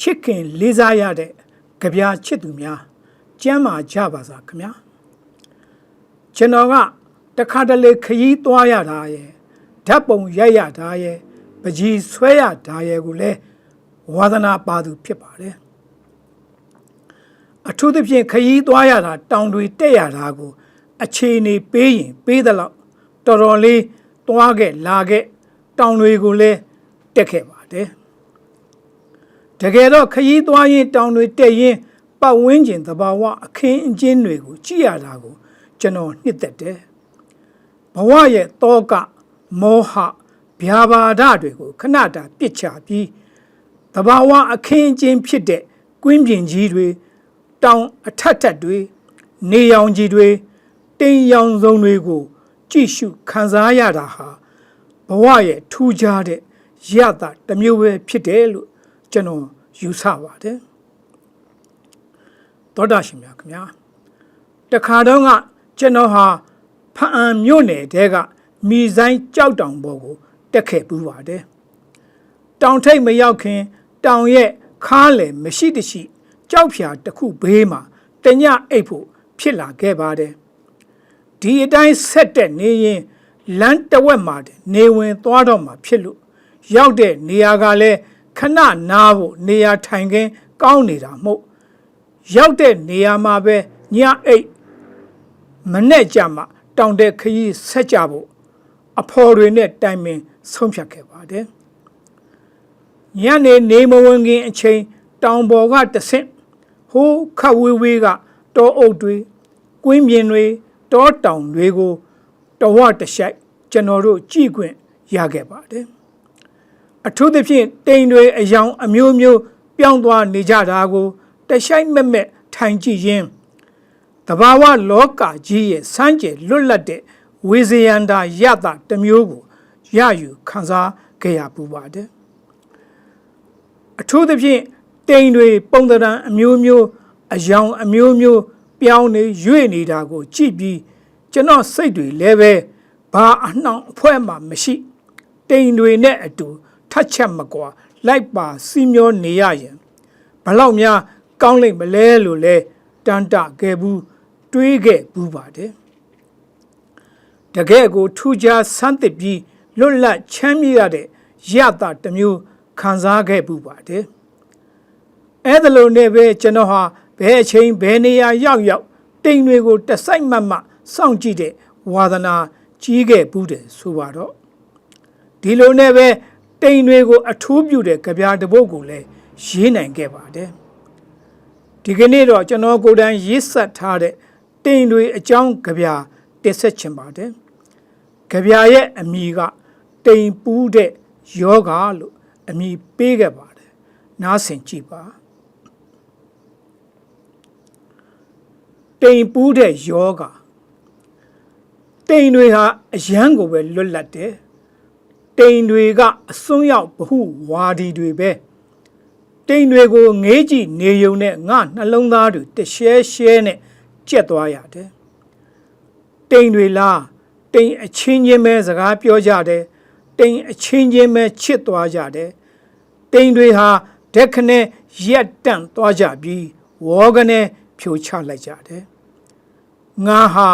ချစ်ခင်လေးစားရတဲ့ကြပြာချစ်သူများကျမ်းမာကြပါစားခင်ဗျာကျွန်တော်ကတခါတလေခရီးသွားရတာရဲ့ဓာတ်ပုံရိုက်ရတာရဲ့ပကြီးဆွဲရတာရဲ့ကိုလည်းဝါသနာပါသူဖြစ်ပါတယ်အထူးသဖြင့်ခရီးသွားရတာတောင်တွေတက်ရတာကို အခြေအနေပေးရင်ပေးသလောက်တော်တော်လေးသွားခဲ့လာခဲ့တောင်တွေကိုလည်းတက်ခဲ့ပါတယ် တကယ်တော့ခရီးသွားရင်တောင်တွေတက်ရင်ပတ်ဝန်းကျင်သဘာဝအခင်းအကျင်းတွေကိုကြည့်ရတာကို ကျွန်တော်နှစ်သက်တယ်ဘဝရဲ့တောကမောဟဗျာပါဒတွေကိုခဏတာပြစ်ချပြီးသဘာဝအခင်းအကျင်းဖြစ်တဲ့ကွင်းပြင်ကြီးတွေတောင်အထက်ထက်တွေနေရောင်ကြီးတွေတိမ်ရောင်စုံတွေကို ကြည့်ရှုခံစားရတာဟာဘဝရဲ့ထူးခြားတဲ့ရတာတစ်မျိုးပဲဖြစ်တယ်လို့ ကျွန်တော်ယူဆပါတယ်သောတာရှင်များခင်ဗျာတခါတော့ကကျွန်တော်ဟာဖအံမြို့နယ်တဲကမိဆိုင်ကြောက်တောင်ပေါ်ကိုတက်ခဲ့ပူးပါတယ်တောင်ထိပ်မရောက်ခင် တောင်ရဲ့ခါလေမရှိတရှိကြောက်ဖြာတစ်ခုဘေးမှာတညအိတ်ဖို့ဖြစ်လာခဲ့ပါတယ်ဒီအတိုင်းဆက်တဲ့နေရင်လမ်းတဝက်မှာနေဝင်သွားတော့မှာဖြစ်လို့ရောက်တဲ့နေရာကလည်း ခဏနားဖို့နေရာထိုင်ခင်းကောင်းနေတာမဟုတ်ရောက်တဲ့နေရာမှာပဲညအိတ်မနဲ့ကြမှာတောင်တဲ့ခရီးဆက်ကြဖို့အဖော်တွေနဲ့တိုင်ပင်ဆုံးဖြတ်ခဲ့ပါတယ်ညနေနေမဝင်ခင်အချိန်တောင်ပေါ်ကတဆင့်ဟိုးခတ်ဝေးဝေးကတောအုပ်တွေကွင်းပြင်တွေတောတောင်တွေကိုတဝတရှိုက်ကျွန်တော်တို့ကြည့်ခွင့်ရခဲ့ပါတယ် အထူးသဖြင့်တိမ်တွေအယောင်အမျိုးမျိုးပြောင်းသွားနေကြတာကိုတရှိုက်မက်မက်ထိုင်ကြည့်ရင်းတဘာဝလောကကြီးရဲ့စမ်းကြယ်လွတ်လပ်တဲ့ဝေဇယန္တာယတာတစ်မျိုးကိုရယူခံစားခဲ့ရပူပါတယ်အထူးသဖြင့်တိမ်တွေပုံသဏ္ဍာန်အမျိုးမျိုးအယောင်အမျိုးမျိုးပြောင်းနေရွေ့နေတာကို ကြည့်ပြီးကျွန်တော်စိတ်တွေလည်းပဲဘာအနှောင်အဖွဲ့မှမရှိတိမ်တွေနဲ့အတူ ထတ်ချက်မကွာလိုက်ပါစီမျောနေရရင်ဘလောက်များကောင်းလိမ့်မလဲလို့လဲတန်တခဲ့ဘူးတွေးခဲ့ဘူးပါတယ်တကယ်ကိုထူးခြားဆန်းသစ်ပြီးလွတ်လပ်ချမ်းမြေ့ရတဲ့ရတာတစ်မျိုးခံစားခဲ့ဘူးပါတယ်အဲ့ဒါလိုနဲ့ပဲကျွန်တော်ဟာဘယ်အချိန်ဘယ်နေရာရောက်ရောက်တိမ်တွေကိုတစိုက်မတ်မစောင့်ကြည့်တဲ့ဝါသနာကြီးခဲ့ဘူးတယ်ဆိုပါတော့ဒီလိုနဲ့ပဲ တိမ်တွေကိုအထူးပြုတဲ့ကြပြတပုတ်ကိုလည်းရေးနိုင်ခဲ့ပါတယ်ဒီကနေ့တော့ကျွန်တော်ကိုယ်တိုင်ရေးဆက်ထားတဲ့တိမ်တွေအကြောင်းကြပြတင်ဆက်ချင်ပါတယ်ကြပြရဲ့အမည်ကတိမ်ပူးတဲ့ယောဂလို့အမည်ပေးခဲ့ပါတယ်နားဆင်ကြည့်ပါတိမ်ပူးတဲ့ယောဂတိမ်တွေဟာအယံကိုပဲလွတ်လပ်တယ် တိမ်တွေကအစွန်းရောက်ဘဟုဝါဒီတွေပဲတိမ်တွေကိုငေးကြည့်နေုံနဲ့ငါနှလုံးသားတွေတရှဲရှဲနဲ့ကြက်သွားရတယ်တိမ်တွေလားတိမ်အချင်းချင်းပဲစကားပြောကြတယ်တိမ်အချင်းချင်းပဲချစ်သွားကြတယ်တိမ်တွေဟာဒက်ခနဲ့ရက်တန့်သွားကြပြီးဝေါကနေဖြိုချလိုက်ကြတယ်ငါဟာ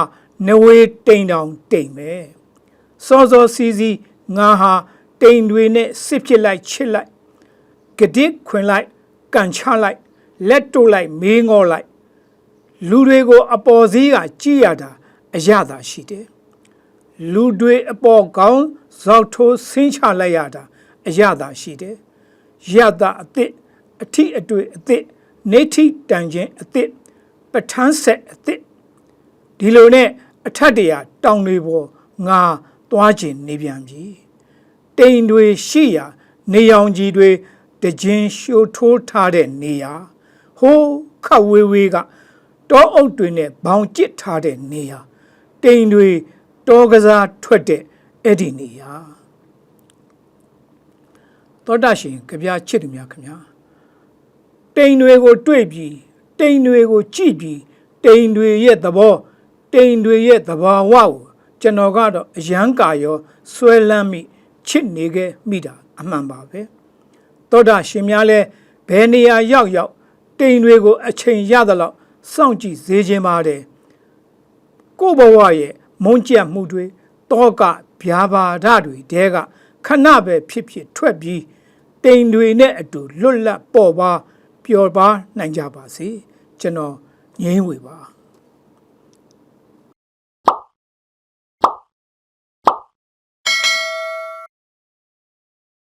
နဝေတိမ်တောင်တိမ်ပဲစောစောစီစီ ငါဟာတိမ်တွေနဲ့စစ်ဖြစ်လိုက်ချစ်လိုက်ကဒစ်ခွင်လိုက်ကန်ချလိုက်လက်တို့လိုက်မေးငေါလိုက်လူတွေကိုအပေါ်စည်းကကြည်ရတာအရသာရှိတယ်လူတွေအပေါ်ကောင်းဇောက်ထိုးဆင်းချလိုက်ရတာအရသာရှိတယ်ရတာအသစ်အထိအတွေ့အသစ်နေထိတန်ခြင်းအသစ်ပဋ္ဌာန်းဆက်အသစ်ဒီလိုနဲ့အထက်တရာတောင်တွေပေါ်ငါ သွားခြင်းနေပြန်ပြီတိမ်တွေရှိရာ နေရောင်ကြီးတွေတခြင်းရှိုးထိုးထားတဲ့နေရာဟိုးခတ်ဝေးဝေးကတောအုပ်တွေနဲ့ဘောင်ကျစ်ထားတဲ့နေရာတိမ်တွေတောကစားထွက်တဲ့အဲ့ဒီနေရာသောတာရှင်ကြပြချစ်သူများခင်ဗျာတိမ်တွေကိုတွေ့ပြီးတိမ်တွေကိုကြည့်ပြီးတိမ်တွေရဲ့သဘောတိမ်တွေရဲ့သဘာဝကို ကျွန်တော်ကတော့အယံကာရောဆွဲလန်းမိချစ်နေခဲ့မိတာအမှန်ပါပဲသောတာရှင်များလဲဘယ်နေရာရောက်ရောက်တိမ်တွေကိုအချိန်ရသလောက်စောင့်ကြည့်စေခြင်းပါတယ်ကိုယ့်ဘဝရဲ့မုန်းကြက်မှုတွေတောကဗျာပါဒတွေတဲကခဏပဲဖြစ်ဖြစ်ထွက်ပြီးတိမ်တွေနဲ့အတူလွတ်လပ်ပေါ်ပါပျော်ပါနိုင်ကြပါစေကျွန်တော်ငြိမ်းဝေပါ